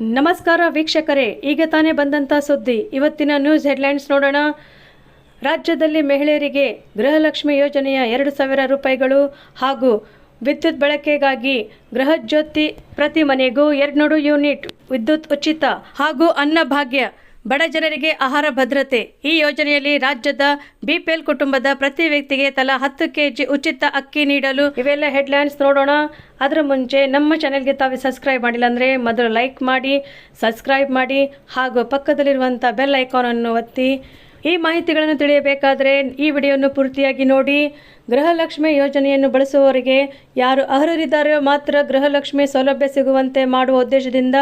ನಮಸ್ಕಾರ ವೀಕ್ಷಕರೇ, ಈಗ ತಾನೇ ಬಂದಂಥ ಸುದ್ದಿ. ಇವತ್ತಿನ ನ್ಯೂಸ್ ಹೆಡ್ಲೈನ್ಸ್ ನೋಡೋಣ. ರಾಜ್ಯದಲ್ಲಿ ಮಹಿಳೆಯರಿಗೆ ಗೃಹಲಕ್ಷ್ಮಿ ಯೋಜನೆಯ ಎರಡು ಸಾವಿರ ರೂಪಾಯಿಗಳು ಹಾಗೂ ವಿದ್ಯುತ್ ಬಳಕೆಗಾಗಿ ಗೃಹಜ್ಯೋತಿ ಪ್ರತಿ ಮನೆಗೂ ಎರಡ್ನೂರು ಯೂನಿಟ್ ವಿದ್ಯುತ್ ಉಚಿತ ಹಾಗೂ ಅನ್ನಭಾಗ್ಯ ಬಡ ಜನರಿಗೆ ಆಹಾರ ಭದ್ರತೆ. ಈ ಯೋಜನೆಯಲ್ಲಿ ರಾಜ್ಯದ ಬಿಪಿಎಲ್ ಕುಟುಂಬದ ಪ್ರತಿ ವ್ಯಕ್ತಿಗೆ ತಲಾ ಹತ್ತು ಕೆಜಿ ಉಚಿತ ಅಕ್ಕಿ ನೀಡಲು ಇವೆಲ್ಲ ಹೆಡ್ಲೈನ್ಸ್ ನೋಡೋಣ. ಅದರ ಮುಂಚೆ ನಮ್ಮ ಚಾನೆಲ್ಗೆ ತಾವು ಸಬ್ಸ್ಕ್ರೈಬ್ ಮಾಡಿಲ್ಲ ಅಂದರೆ ಮೊದಲು ಲೈಕ್ ಮಾಡಿ, ಸಬ್ಸ್ಕ್ರೈಬ್ ಮಾಡಿ ಹಾಗೂ ಪಕ್ಕದಲ್ಲಿರುವಂಥ ಬೆಲ್ ಐಕಾನನ್ನು ಒತ್ತಿ ಈ ಮಾಹಿತಿಗಳನ್ನು ತಿಳಿಯಬೇಕಾದರೆ ಈ ವಿಡಿಯೋವನ್ನು ಪೂರ್ತಿಯಾಗಿ ನೋಡಿ. ಗೃಹಲಕ್ಷ್ಮಿ ಯೋಜನೆಯನ್ನು ಬಳಸುವವರಿಗೆ ಯಾರು ಅರ್ಹರಿದ್ದಾರೋ ಮಾತ್ರ ಗೃಹಲಕ್ಷ್ಮಿ ಸೌಲಭ್ಯ ಸಿಗುವಂತೆ ಮಾಡುವ ಉದ್ದೇಶದಿಂದ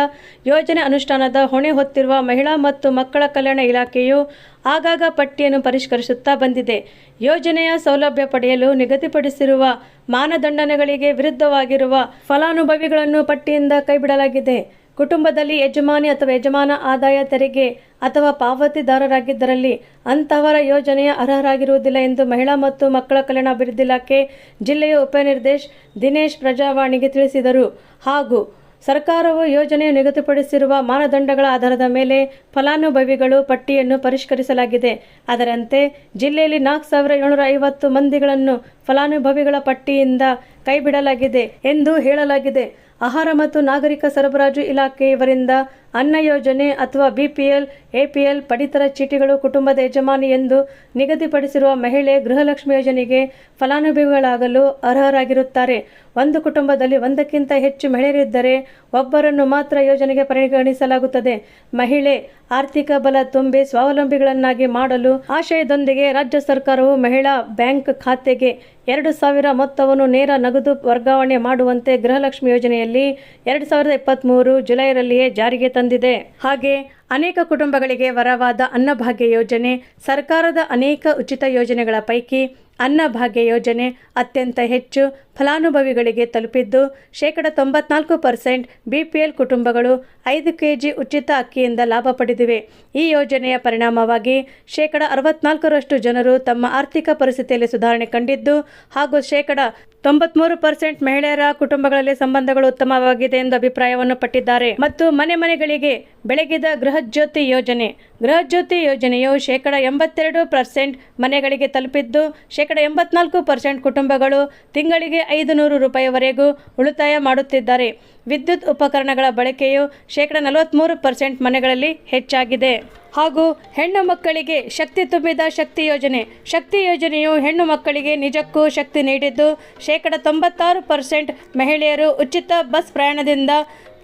ಯೋಜನೆ ಅನುಷ್ಠಾನದ ಹೊಣೆ ಹೊತ್ತಿರುವ ಮಹಿಳಾ ಮತ್ತು ಮಕ್ಕಳ ಕಲ್ಯಾಣ ಇಲಾಖೆಯು ಆಗಾಗ ಪಟ್ಟಿಯನ್ನು ಪರಿಷ್ಕರಿಸುತ್ತಾ ಬಂದಿದೆ. ಯೋಜನೆಯ ಸೌಲಭ್ಯ ಪಡೆಯಲು ನಿಗದಿಪಡಿಸಿರುವ ಮಾನದಂಡನೆಗಳಿಗೆ ವಿರುದ್ಧವಾಗಿರುವ ಫಲಾನುಭವಿಗಳನ್ನು ಪಟ್ಟಿಯಿಂದ ಕೈಬಿಡಲಾಗಿದೆ. ಕುಟುಂಬದಲ್ಲಿ ಯಜಮಾನಿ ಅಥವಾ ಯಜಮಾನ ಆದಾಯ ತೆರಿಗೆ ಅಥವಾ ಪಾವತಿದಾರರಾಗಿದ್ದರಲ್ಲಿ ಅಂತಹವರ ಯೋಜನೆಯ ಅರ್ಹರಾಗಿರುವುದಿಲ್ಲ ಎಂದು ಮಹಿಳಾ ಮತ್ತು ಮಕ್ಕಳ ಕಲ್ಯಾಣ ಅಭಿವೃದ್ಧಿ ಇಲಾಖೆ ಜಿಲ್ಲೆಯ ಉಪನಿರ್ದೇಶ್ ದಿನೇಶ್ ಪ್ರಜಾವಾಣಿಗೆ ತಿಳಿಸಿದರು. ಹಾಗೂ ಸರ್ಕಾರವು ಯೋಜನೆಯು ನಿಗದಿಪಡಿಸಿರುವ ಮಾನದಂಡಗಳ ಆಧಾರದ ಮೇಲೆ ಫಲಾನುಭವಿಗಳು ಪಟ್ಟಿಯನ್ನು ಪರಿಷ್ಕರಿಸಲಾಗಿದೆ. ಅದರಂತೆ ಜಿಲ್ಲೆಯಲ್ಲಿ ನಾಲ್ಕು ಸಾವಿರ ಏಳ್ನೂರ ಐವತ್ತು ಮಂದಿಗಳನ್ನು ಫಲಾನುಭವಿಗಳ ಪಟ್ಟಿಯಿಂದ ಕೈಬಿಡಲಾಗಿದೆ ಎಂದು ಹೇಳಲಾಗಿದೆ. ಆಹಾರ ಮತ್ತು ನಾಗರಿಕ ಸರಬರಾಜು ಇಲಾಖೆ ಇವರಿಂದ ಅನ್ನ ಯೋಜನೆ ಅಥವಾ ಬಿಪಿಎಲ್, ಎಪಿಎಲ್ ಪಡಿತರ ಚೀಟಿಗಳು ಕುಟುಂಬದ ಯಜಮಾನಿ ಎಂದು ನಿಗದಿಪಡಿಸಿರುವ ಮಹಿಳೆ ಗೃಹಲಕ್ಷ್ಮಿ ಯೋಜನೆಗೆ ಫಲಾನುಭವಿಗಳಾಗಲು ಅರ್ಹರಾಗಿರುತ್ತಾರೆ. ಒಂದು ಕುಟುಂಬದಲ್ಲಿ ಒಂದಕ್ಕಿಂತ ಹೆಚ್ಚು ಮಹಿಳೆಯರಿದ್ದರೆ ಒಬ್ಬರನ್ನು ಮಾತ್ರ ಯೋಜನೆಗೆ ಪರಿಗಣಿಸಲಾಗುತ್ತದೆ. ಮಹಿಳೆ ಆರ್ಥಿಕ ಬಲ ತುಂಬಿ ಸ್ವಾವಲಂಬಿಗಳನ್ನಾಗಿ ಮಾಡಲು ಆಶಯದೊಂದಿಗೆ ರಾಜ್ಯ ಸರ್ಕಾರವು ಮಹಿಳಾ ಬ್ಯಾಂಕ್ ಖಾತೆಗೆ ಎರಡು ಸಾವಿರ ಮೊತ್ತವನ್ನು ನೇರ ನಗದು ವರ್ಗಾವಣೆ ಮಾಡುವಂತೆ ಗೃಹಲಕ್ಷ್ಮಿ ಯೋಜನೆಯಲ್ಲಿ ಎರಡು ಸಾವಿರದ ಇಪ್ಪತ್ತ್ಮೂರು ಜುಲೈರಲ್ಲಿಯೇ ಜಾರಿಗೆ ತಂದಿದೆ. ಹಾಗೆ ಅನೇಕ ಕುಟುಂಬಗಳಿಗೆ ವರವಾದ ಅನ್ನಭಾಗ್ಯ ಯೋಜನೆ, ಸರ್ಕಾರದ ಅನೇಕ ಉಚಿತ ಯೋಜನೆಗಳ ಪೈಕಿ ಅನ್ನಭಾಗ್ಯ ಯೋಜನೆ ಅತ್ಯಂತ ಹೆಚ್ಚು ಫಲಾನುಭವಿಗಳಿಗೆ ತಲುಪಿದ್ದು, ಶೇಕಡ ತೊಂಬತ್ನಾಲ್ಕು ಪರ್ಸೆಂಟ್ ಬಿಪಿಎಲ್ ಕುಟುಂಬಗಳು ಐದು ಕೆಜಿ ಉಚಿತ ಅಕ್ಕಿಯಿಂದ ಲಾಭ ಪಡೆದಿವೆ. ಈ ಯೋಜನೆಯ ಪರಿಣಾಮವಾಗಿ ಶೇಕಡ ಅರವತ್ನಾಲ್ಕರಷ್ಟು ಜನರು ತಮ್ಮ ಆರ್ಥಿಕ ಪರಿಸ್ಥಿತಿಯಲ್ಲಿ ಸುಧಾರಣೆ ಕಂಡಿದ್ದು, ಹಾಗೂ ಶೇಕಡ ತೊಂಬತ್ಮೂರು ಪರ್ಸೆಂಟ್ ಮಹಿಳೆಯರ ಕುಟುಂಬಗಳಲ್ಲಿ ಸಂಬಂಧಗಳು ಉತ್ತಮವಾಗಿದೆ ಎಂದು ಅಭಿಪ್ರಾಯವನ್ನು ಪಟ್ಟಿದ್ದಾರೆ. ಮತ್ತು ಮನೆ ಮನೆಗಳಿಗೆ ಬೆಳಗಿದ ಗೃಹಜ್ಯೋತಿ ಯೋಜನೆ. ಗೃಹಜ್ಯೋತಿ ಯೋಜನೆಯು ಶೇಕಡ ಎಂಬತ್ತೆರಡು ಪರ್ಸೆಂಟ್ ಮನೆಗಳಿಗೆ ತಲುಪಿದ್ದು, ಶೇಕಡ ಎಂಬತ್ನಾಲ್ಕು ಪರ್ಸೆಂಟ್ ಕುಟುಂಬಗಳು ತಿಂಗಳಿಗೆ ಐದು ನೂರು ರೂಪಾಯಿವರೆಗೂ ಉಳಿತಾಯ ಮಾಡುತ್ತಿದ್ದಾರೆ. ವಿದ್ಯುತ್ ಉಪಕರಣಗಳ ಬಳಕೆಯು ಶೇಕಡ ನಲವತ್ತ್ಮೂರು ಪರ್ಸೆಂಟ್ ಮನೆಗಳಲ್ಲಿ ಹೆಚ್ಚಾಗಿದೆ. ಹಾಗೂ ಹೆಣ್ಣು ಮಕ್ಕಳಿಗೆ ಶಕ್ತಿ ತುಂಬಿದ ಶಕ್ತಿ ಯೋಜನೆ. ಶಕ್ತಿ ಯೋಜನೆಯು ಹೆಣ್ಣು ಮಕ್ಕಳಿಗೆ ನಿಜಕ್ಕೂ ಶಕ್ತಿ ನೀಡಿದ್ದು, ಶೇಕಡ ತೊಂಬತ್ತಾರು ಪರ್ಸೆಂಟ್ ಮಹಿಳೆಯರು ಉಚಿತ ಬಸ್ ಪ್ರಯಾಣದಿಂದ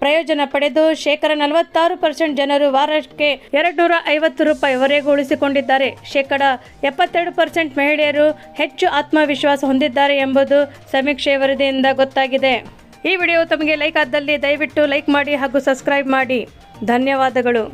ಪ್ರಯೋಜನ ಪಡೆದು ಶೇಕಡ ನಲವತ್ತಾರು ಪರ್ಸೆಂಟ್ ಜನರು ವಾರಕ್ಕೆ ಎರಡು ನೂರ ಐವತ್ತು ರೂಪಾಯಿವರೆಗೂ ಉಳಿಸಿಕೊಂಡಿದ್ದಾರೆ ಶೇಕಡ ಎಪ್ಪತ್ತೆರಡು ಪರ್ಸೆಂಟ್ ಮಹಿಳೆಯರು ಹೆಚ್ಚು ಆತ್ಮವಿಶ್ವಾಸ ಹೊಂದಿದ್ದಾರೆ ಎಂಬುದು ಸಮೀಕ್ಷೆ ವರದಿಯಿಂದ ಗೊತ್ತಾಗಿದೆ. ಈ ವಿಡಿಯೋ ತಮಗೆ ಲೈಕ್ ಆದಲ್ಲಿ ದಯವಿಟ್ಟು ಲೈಕ್ ಮಾಡಿ ಹಾಗೂ ಸಬ್ಸ್ಕ್ರೈಬ್ ಮಾಡಿ. ಧನ್ಯವಾದಗಳು.